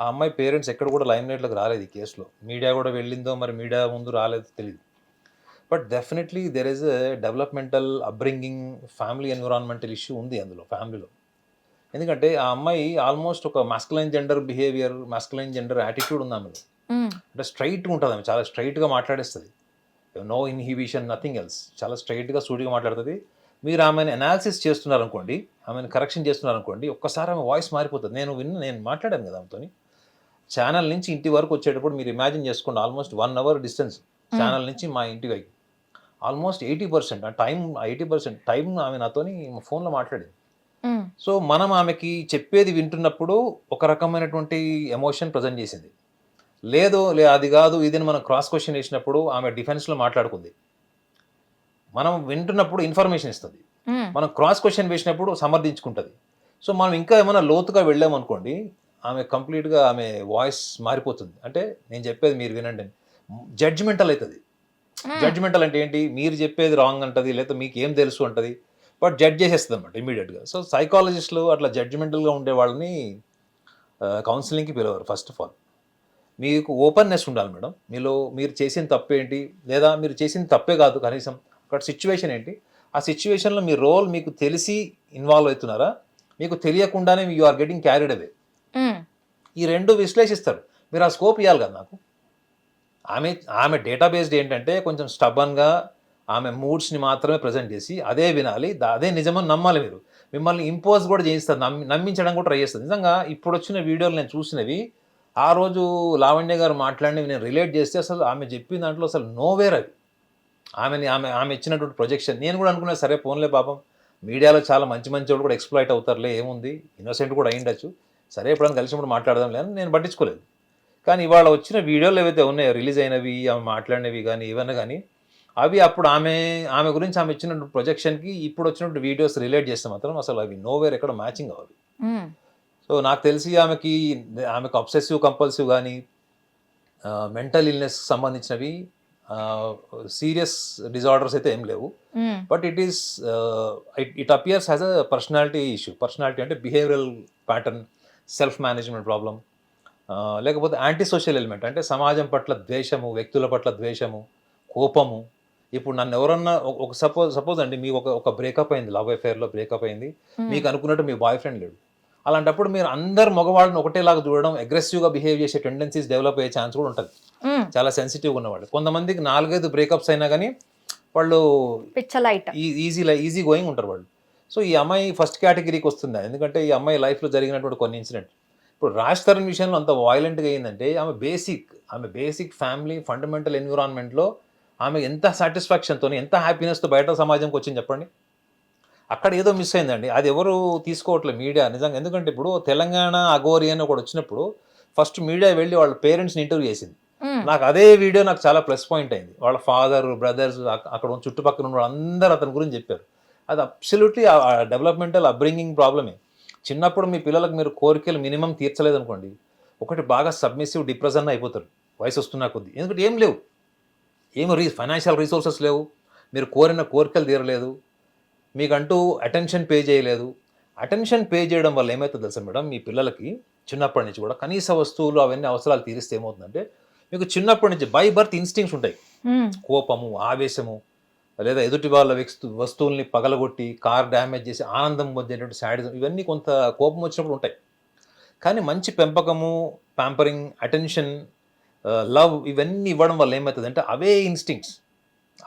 Speaker 2: ఆ అమ్మాయి పేరెంట్స్ ఎక్కడ కూడా లైమ్ లైట్లోకి రాలేదు ఈ కేసులో. మీడియా కూడా వెళ్ళిందో మరి మీడియా ముందు రాలేదో తెలియదు but definitely there is developmental upbringing family environmental issue ఉంది అందులో ఫ్యామిలీలో. ఎందుకంటే ఆ అమ్మాయి ఆల్మోస్ట్ ఒక masculine gender behaviour masculine gender attitude ఉంది ఆమెలో. అంటే స్ట్రైట్గా ఉంటుంది ఆమె చాలా స్ట్రైట్గా మాట్లాడేస్తుంది. నో ఇన్హిబిషన్ నథింగ్ ఎల్స్ చాలా స్ట్రైట్గా సూటిగా మాట్లాడుతుంది. మీరు ఆమెను అనాలిసిస్ చేస్తున్నారనుకోండి ఆమెను కరెక్షన్ చేస్తున్నారనుకోండి ఒక్కసారి ఆమె వాయిస్ మారిపోతుంది. నేను విన్న నేను మాట్లాడాను కదా ఆమెతో ఛానల్ నుంచి ఇంటి వరకు వచ్చేటప్పుడు మీరు ఇమాజిన్ చేసుకోండి almost one hour distance channel నుంచి మా ఇంటి వైపు. ఆల్మోస్ట్ ఎయిటీ పర్సెంట్ ఆ టైం ఎయిటీ పర్సెంట్ టైం ఆమె నాతోని ఫోన్లో మాట్లాడింది. సో మనం ఆమెకి చెప్పేది వింటున్నప్పుడు ఒక రకమైనటువంటి ఎమోషన్ ప్రజెంట్ చేసింది. లేదు లే అది కాదు ఇదని మనం క్రాస్ క్వశ్చన్ వేసినప్పుడు ఆమె డిఫెన్స్లో మాట్లాడుకుంది. మనం వింటున్నప్పుడు ఇన్ఫర్మేషన్ ఇస్తుంది. మనం క్రాస్ క్వశ్చన్ వేసినప్పుడు సమర్థించుకుంటుంది. సో మనం ఇంకా ఏమైనా లోతుగా వెళ్ళామనుకోండి ఆమె కంప్లీట్గా ఆమె వాయిస్ మారిపోతుంది. అంటే నేను చెప్పేది మీరు వినండి. జడ్జిమెంటల్ అవుతుంది
Speaker 1: ఉమ్,
Speaker 2: జడ్జిమెంటల్ అంటే ఏంటి? మీరు చెప్పేది రాంగ్ అంటది లేదా మీకు ఏం తెలుసు అంటది. బట్ జడ్జ్ చేసేస్తుంది అనమాట ఇమీడియట్గా సో సైకాలజిస్టులు అట్లా జడ్జిమెంటల్గా ఉండే వాళ్ళని కౌన్సిలింగ్కి పిలవరు ఫస్ట్ ఆఫ్ ఆల్ మీకు ఓపెన్నెస్ ఉండాలి మేడం. మీలో మీరు చేసిన తప్పు ఏంటి లేదా మీరు చేసిన తప్పే కాదు కనీసం. అక్కడ సిచ్యువేషన్ ఏంటి? ఆ సిచ్యువేషన్లో మీ రోల్ మీకు తెలిసి ఇన్వాల్వ్ అవుతున్నారా? మీకు తెలియకుండానే you are getting carried away ఈ రెండు విశ్లేషిస్తారు. మీరు ఆ స్కోప్ ఇవ్వాలి కదా నాకు. ఆమె ఆమె డేటాబేస్డ్ ఏంటంటే కొంచెం స్టబన్గా ఆమె మూడ్స్ని మాత్రమే ప్రజెంట్ చేసి అదే వినాలి అదే నిజమని నమ్మాలి మీరు. మిమ్మల్ని ఇంపోజ్ కూడా చేయిస్తుంది నమ్మి నమ్మించడం కూడా ట్రై చేస్తుంది నిజంగా ఇప్పుడు వచ్చిన వీడియోలు నేను చూసినవి ఆ రోజు లావణ్య గారు మాట్లాడినవి నేను రిలేట్ చేస్తే అసలు ఆమె చెప్పిన దాంట్లో అసలు నోవేర్ అవి. ఆమెని ఆమె ఆమె ఇచ్చినటువంటి ప్రొజెక్షన్ నేను కూడా అనుకున్నా సరే ఫోన్లే పాపం. మీడియాలో చాలా మంచి మంచి వాళ్ళు కూడా ఎక్స్ప్లాయిట్ అవుతారులే ఏముంది? ఇన్నోసెంట్ కూడా అయ్యిండొచ్చు సరే ఎప్పుడైనా కలిసినప్పుడు మాట్లాడదాంలే అని నేను పట్టించుకోలేదు. కానీ ఇవాళ వచ్చిన వీడియోలు ఏవైతే ఉన్నాయో రిలీజ్ అయినవి ఆమె మాట్లాడినవి కానీ ఇవన్నీ కానీ అవి అప్పుడు ఆమె ఆమె గురించి ఆమె ఇచ్చిన ప్రొజెక్షన్కి ఇప్పుడు వచ్చినటువంటి వీడియోస్ రిలేట్ చేస్తే మాత్రం అసలు అవి నోవేర్ ఎక్కడ మ్యాచింగ్ అవ్వాలి
Speaker 1: ఉమ్,
Speaker 2: సో నాకు తెలిసి ఆమెకి ఆమెకు అబ్సెసివ్ కంపల్సివ్ కానీ మెంటల్ ఇల్నెస్ సంబంధించినవి సీరియస్ డిజార్డర్స్ అయితే ఏం లేవు. But it is it appears has a personality issue personality అంటే behavioural pattern self management problem లేకపోతే యాంటీ సోషల్ ఎలిమెంట్ అంటే సమాజం పట్ల ద్వేషము వ్యక్తుల పట్ల ద్వేషము కోపము. ఇప్పుడు నన్ను ఎవరన్నా ఒక- సపోజ్ సపోజ్ అండి మీకు ఒక ఒక బ్రేకప్ అయింది లవ్ అఫేర్లో బ్రేకప్ అయింది.
Speaker 1: ఉమ్,
Speaker 2: మీకు అనుకున్నట్టు మీ బాయ్ ఫ్రెండ్ లేడు. అలాంటప్పుడు మీరు అందరు మగవాళ్ళని ఒకటేలాగా చూడడం అగ్రెసివ్గా బిహేవ్ చేసే టెండెన్సీస్ డెవలప్ అయ్యే ఛాన్స్ కూడా ఉంటుంది. చాలా సెన్సిటివ్గా ఉన్నవాళ్ళు కొంతమందికి నాలుగైదు బ్రేకప్స్ అయినా కానీ వాళ్ళు ఈజీ ఈజీ గోయింగ్ ఉంటారు వాళ్ళు. సో ఈ అమ్మాయి ఫస్ట్ కేటగిరీకి వస్తుంది? ఎందుకంటే ఈ అమ్మాయి లైఫ్లో జరిగినటువంటి కొన్ని ఇన్సిడెంట్ ఇప్పుడు రాజ్ తరుణ్ విషయంలో అంత వాయిలెంట్గా అయిందంటే ఆమె బేసిక్ ఆమె బేసిక్ ఫ్యామిలీ ఫండమెంటల్ ఎన్విరాన్మెంట్లో ఆమె ఎంత సాటిస్ఫాక్షన్తో ఎంత హ్యాపీనెస్తో బయట సమాజంకి వచ్చింది చెప్పండి? అక్కడ ఏదో మిస్ అయిందండి. అది ఎవరు తీసుకోవట్లేదు మీడియా నిజంగా. ఎందుకంటే ఇప్పుడు తెలంగాణ అగోరి అని ఒకటి వచ్చినప్పుడు ఫస్ట్ మీడియా వెళ్ళి వాళ్ళ పేరెంట్స్ని ఇంటర్వ్యూ చేసింది. నాకు అదే వీడియో నాకు చాలా ప్లస్ పాయింట్ అయింది. వాళ్ళ ఫాదర్ బ్రదర్స్ అక్కడ ఉన్న చుట్టుపక్కల ఉన్న వాళ్ళందరూ అతని గురించి చెప్పారు. అది అబ్సల్యూట్లీ డెవలప్మెంటల్ అప్బ్రింగింగ్ ప్రాబ్లమే చిన్నప్పుడు మీ పిల్లలకు మీరు కోరికలు మినిమం తీర్చలేదనుకోండి ఒకటి బాగా సబ్మిసివ్ డిప్రెషన్ అయిపోతారు. వయసు వస్తున్నా కొద్దీ. ఎందుకంటే ఏం లేవు. ఏమి రీ ఫైనాన్షియల్ రిసోర్సెస్ లేవు. మీరు కోరిన కోరికలు తీరలేదు. మీకంటూ అటెన్షన్ పే చేయలేదు. అటెన్షన్ పే చేయడం వల్ల ఏమవుతుంది తెలుసా మేడం? మీ పిల్లలకి చిన్నప్పటి నుంచి కూడా కనీస వస్తువులు అవన్నీ అవసరాలు తీరిస్తే ఏమవుతుందంటే మీకు చిన్నప్పటి నుంచి బై బర్త్ ఇన్స్టింగ్స్ ఉంటాయి. కోపము ఆవేశము లేదా ఎదుటి వాళ్ళ వస్తు వస్తువుల్ని పగలగొట్టి కార్ డ్యామేజ్ చేసి ఆనందం పొందేటువంటి శాడిజం ఇవన్నీ కొంత కోపం వచ్చినప్పుడు ఉంటాయి. కానీ మంచి పెంపకము ప్యాంపరింగ్ అటెన్షన్ లవ్ ఇవన్నీ ఇవ్వడం వల్ల ఏమవుతుంది అంటే అవే ఇన్స్టింక్ట్స్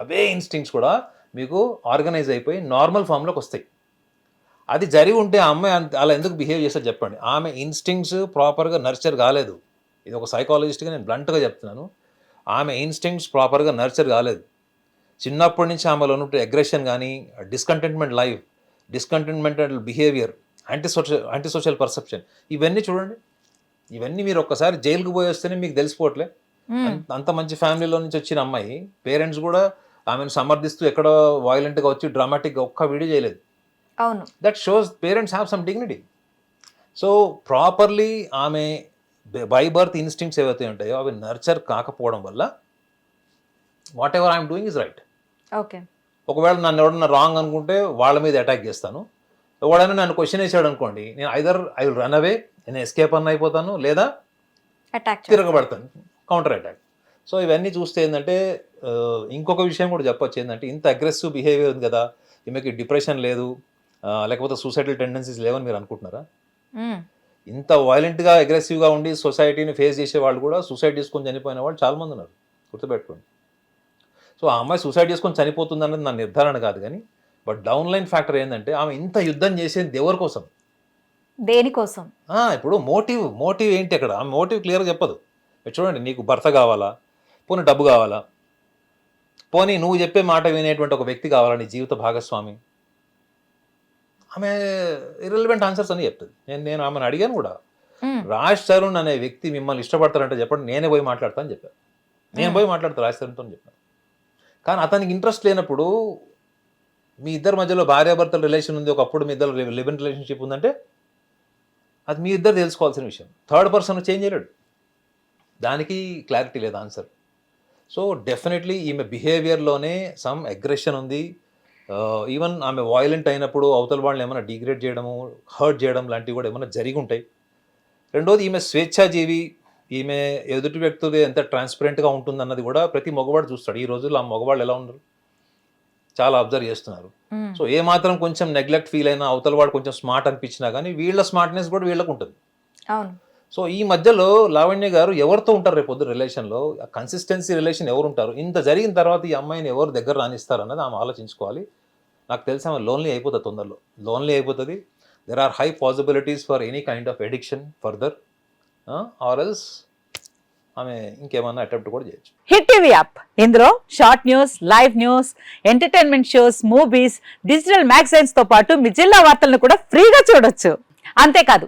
Speaker 2: అవే ఇన్స్టింక్ట్స్ కూడా మీకు ఆర్గనైజ్ అయిపోయి నార్మల్ ఫామ్లోకి వస్తాయి. అది జరిగి ఉంటే ఆ అమ్మాయి అలా ఎందుకు బిహేవ్ చేస్తే చెప్పండి. ఆమె ఇన్స్టింక్ట్స్ ప్రాపర్గా నర్చర్ కాలేదు. ఇది ఒక సైకాలజిస్ట్గా నేను బ్లంట్గా చెప్తున్నాను. ఆమె ఇన్స్టింక్ట్స్ ప్రాపర్గా నర్చర్ కాలేదు. చిన్నప్పటి నుంచి ఆమెలో ఉన్న అగ్రెషన్ కానీ discontentment life discontentmental behaviour anti social anti social perception ఇవన్నీ చూడండి. ఇవన్నీ మీరు ఒక్కసారి జైలుకు పోయి వస్తేనే మీకు తెలిసిపోవట్లే. అంత మంచి ఫ్యామిలీలో నుంచి వచ్చిన అమ్మాయి పేరెంట్స్ కూడా ఆమెను సమర్థిస్తూ ఎక్కడో violent గా వచ్చి డ్రామాటిక్గా ఒక్క వీడియో చేయలేదు.
Speaker 1: అవును.
Speaker 2: That shows parents have some dignity so properly ఆమె బై బర్త్ ఇన్స్టింక్ట్స్ ఏవైతే ఉంటాయో అవి నర్చర్ కాకపోవడం వల్ల whatever I'm doing is right
Speaker 1: okay.
Speaker 2: ఒకవేళ నన్ను ఎవడన్నా రాంగ్ అనుకుంటే వాళ్ళ మీద అటాక్ చేస్తాను. ఎవడైనా నన్ను క్వశ్చన్ వేసాడు అనుకోండి నేను either I will run away నేను ఎస్కేప్ అన్న అయిపోతాను లేదా
Speaker 1: అటాక్
Speaker 2: తిరగబడతాను కౌంటర్ అటాక్ సో ఇవన్నీ చూస్తే ఏంటంటే ఇంకొక విషయం కూడా చెప్పొచ్చు. ఏంటంటే ఇంత అగ్రెసివ్ బిహేవియర్ ఉంది కదా ఈమెకి డిప్రెషన్ లేదు లేకపోతే సూసైడల్ టెండెన్సీస్ లేవని మీరు అనుకుంటున్నారా? ఇంత వైలెంట్గా అగ్రెసివ్గా ఉండి సొసైటీని ఫేస్ చేసే వాళ్ళు కూడా సూసైడ్ చేసుకొని చనిపోయిన వాళ్ళు చాలా మంది ఉన్నారు. గుర్తుపెట్టుకోండి. సో ఆ అమ్మాయి సూసైడ్ చేసుకొని చనిపోతుంది అన్నది నా నిర్ధారణ కాదు కానీ బట్ డౌన్ లైన్ ఫ్యాక్టర్ ఏంటంటే ఆమె ఇంత యుద్ధం చేసేది ఎవరి కోసం?
Speaker 1: దేనికోసం
Speaker 2: ఇప్పుడు మోటివ్ మోటివ్ ఏంటి అక్కడ? ఆ మోటివ్ క్లియర్గా చెప్పదు. చూడండి నీకు భర్త కావాలా? పోనీ డబ్బు కావాలా? పోనీ నువ్వు చెప్పే మాట వినేటువంటి ఒక వ్యక్తి కావాలా నీ జీవిత భాగస్వామి? ఆమె ఇర్రెలవెంట్ ఆన్సర్స్ అని చెప్తుంది. నేను నేను ఆమెను అడిగాను కూడా. రాజ్ తరుణ్ అనే వ్యక్తి మిమ్మల్ని ఇష్టపడతారంటే చెప్పండి నేనే పోయి మాట్లాడతా అని చెప్పాను. నేను పోయి మాట్లాడతా రాజ్ తరుణ్తో చెప్పాను. కానీ అతనికి ఇంట్రెస్ట్ లేనప్పుడు మీ ఇద్దరి మధ్యలో భార్యాభర్తల రిలేషన్ ఉంది ఒకప్పుడు మీ ఇద్దరు లివ్ ఇన్ రిలేషన్షిప్ ఉందంటే అది మీ ఇద్దరు తెలుసుకోవాల్సిన విషయం. థర్డ్ పర్సన్ చేంజ్ చేయలేడు. దానికి క్లారిటీ లేదు ఆన్సర్ సో డెఫినెట్లీ ఈమె బిహేవియర్లోనే సమ్ అగ్రెషన్ ఉంది. ఈవెన్ ఆమె వాయిలెంట్ అయినప్పుడు అవతల వాళ్ళని ఏమైనా డిగ్రేడ్ చేయడము హర్ట్ చేయడం లాంటివి కూడా ఏమైనా జరిగి ఉంటాయి రెండోది ఈమె స్వేచ్ఛాజీవి. ఈమె ఎదుటి వ్యక్తులు ఎంత ట్రాన్స్పరెంట్గా ఉంటుందన్నది కూడా ప్రతి మగవాడు చూస్తాడు. ఈ రోజుల్లో ఆ మగవాళ్ళు ఎలా ఉన్నారు? చాలా అబ్జర్వ్ చేస్తున్నారు. సో ఏ మాత్రం కొంచెం నెగ్లెక్ట్ ఫీల్ అయినా అవతల వాడు కొంచెం స్మార్ట్ అనిపించినా కానీ వీళ్ళ స్మార్ట్నెస్ కూడా వీళ్ళకు ఉంటుంది.
Speaker 1: అవును.
Speaker 2: సో ఈ మధ్యలో లావణ్య గారు ఎవరితో ఉంటారు రేపు పొద్దు రిలేషన్లో? కన్సిస్టెన్సీ రిలేషన్ ఎవరు ఉంటారు ఇంత జరిగిన తర్వాత ఈ అమ్మాయిని ఎవరు దగ్గర రానిస్తారు అన్నది ఆమె ఆలోచించుకోవాలి. నాకు తెలిసి ఆమె లోన్లీ అయిపోతుంది తొందరలో. లోన్లీ అయిపోతుంది. There are high possibilities for any kind of addiction further or else ఆమె ఇంకేమన్నా అటెంప్ట్ కూడా చేయొచ్చు.
Speaker 3: హిట్ టీవీ యాప్ ఇందులో short news live news entertainment shows movies digital మ్యాగజైన్స్తో పాటు మీ జిల్లా వార్తలను కూడా ఫ్రీగా చూడొచ్చు. అంతేకాదు